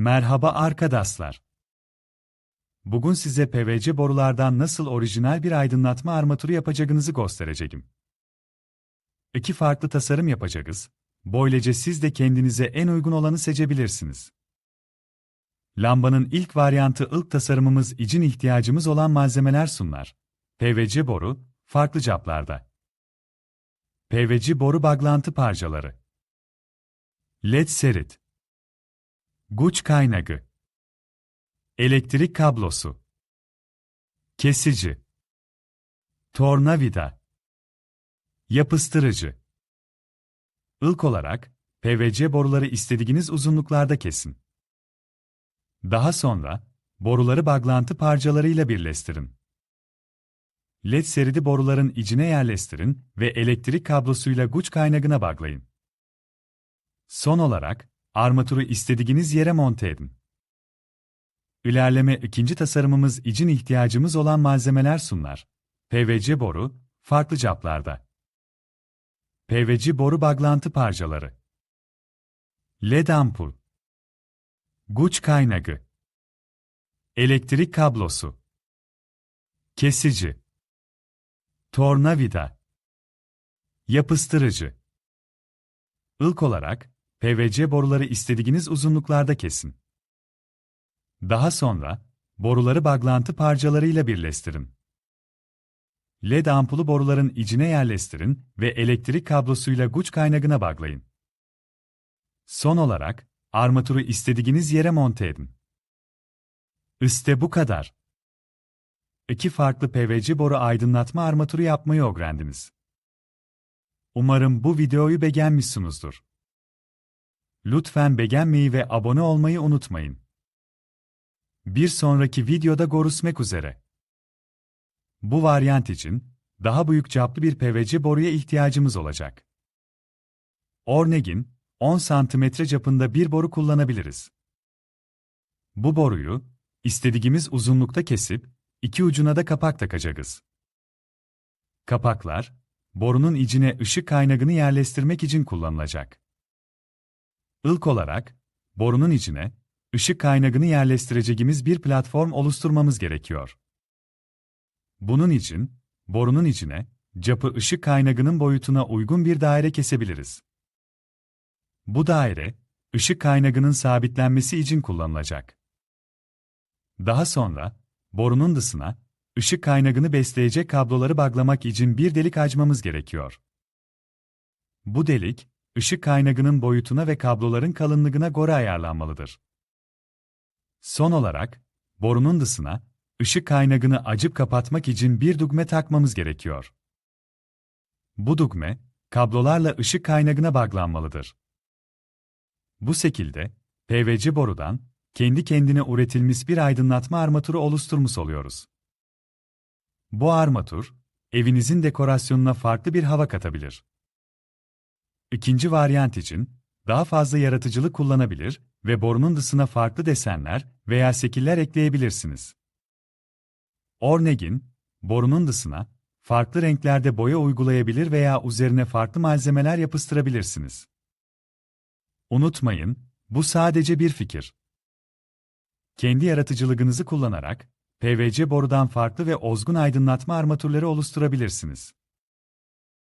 Merhaba arkadaşlar. Bugün size PVC borulardan nasıl orijinal bir aydınlatma armatürü yapacağınızı göstereceğim. İki farklı tasarım yapacağız. Böylece siz de kendinize en uygun olanı seçebilirsiniz. Lambanın ilk varyantı ilk tasarımımız için ihtiyacımız olan malzemeler sunlar. PVC boru, farklı caplarda. PVC boru bağlantı parçaları. LED serit. Güç kaynağı. Elektrik kablosu. Kesici. Tornavida. Yapıştırıcı. İlk olarak, PVC boruları istediğiniz uzunluklarda kesin. Daha sonra, boruları bağlantı parçalarıyla birleştirin. LED seridi boruların içine yerleştirin ve elektrik kablosuyla güç kaynağına bağlayın. Son olarak, armatürü istediğiniz yere monte edin. İlerleme ikinci tasarımımız için ihtiyacımız olan malzemeler sunlar. PVC boru, farklı caplarda. PVC boru bağlantı parçaları. LED ampul. Güç kaynağı. Elektrik kablosu. Kesici. Tornavida. Yapıştırıcı. İlk olarak, PVC boruları istediğiniz uzunluklarda kesin. Daha sonra, boruları bağlantı parçalarıyla birleştirin. LED ampulü boruların içine yerleştirin ve elektrik kablosuyla güç kaynağına bağlayın. Son olarak, armatürü istediğiniz yere monte edin. İşte bu kadar. İki farklı PVC boru aydınlatma armatürü yapmayı öğrendiniz. Umarım bu videoyu beğenmişsinizdir. Lütfen beğenmeyi ve abone olmayı unutmayın. Bir sonraki videoda görüşmek üzere. Bu varyant için, daha büyük çaplı bir PVC boruya ihtiyacımız olacak. Örneğin, 10 cm çapında bir boru kullanabiliriz. Bu boruyu, istediğimiz uzunlukta kesip, iki ucuna da kapak takacağız. Kapaklar, borunun içine ışık kaynağını yerleştirmek için kullanılacak. İlk olarak, borunun içine, ışık kaynağını yerleştireceğimiz bir platform oluşturmamız gerekiyor. Bunun için, borunun içine, capı ışık kaynağının boyutuna uygun bir daire kesebiliriz. Bu daire, ışık kaynağının sabitlenmesi için kullanılacak. Daha sonra, borunun dışına, ışık kaynağını besleyecek kabloları bağlamak için bir delik açmamız gerekiyor. Bu delik, ışık kaynağının boyutuna ve kabloların kalınlığına göre ayarlanmalıdır. Son olarak, borunun dışına, ışık kaynağını acıp kapatmak için bir dugme takmamız gerekiyor. Bu dugme, kablolarla ışık kaynağına bağlanmalıdır. Bu şekilde, PVC borudan, kendi kendine üretilmiş bir aydınlatma armatürü oluşturmuş oluyoruz. Bu armatür, evinizin dekorasyonuna farklı bir hava katabilir. İkinci varyant için, daha fazla yaratıcılık kullanabilir ve borunun dışına farklı desenler veya şekiller ekleyebilirsiniz. Örneğin, borunun dışına, farklı renklerde boya uygulayabilir veya üzerine farklı malzemeler yapıştırabilirsiniz. Unutmayın, bu sadece bir fikir. Kendi yaratıcılığınızı kullanarak, PVC borudan farklı ve ozgun aydınlatma armatürleri oluşturabilirsiniz.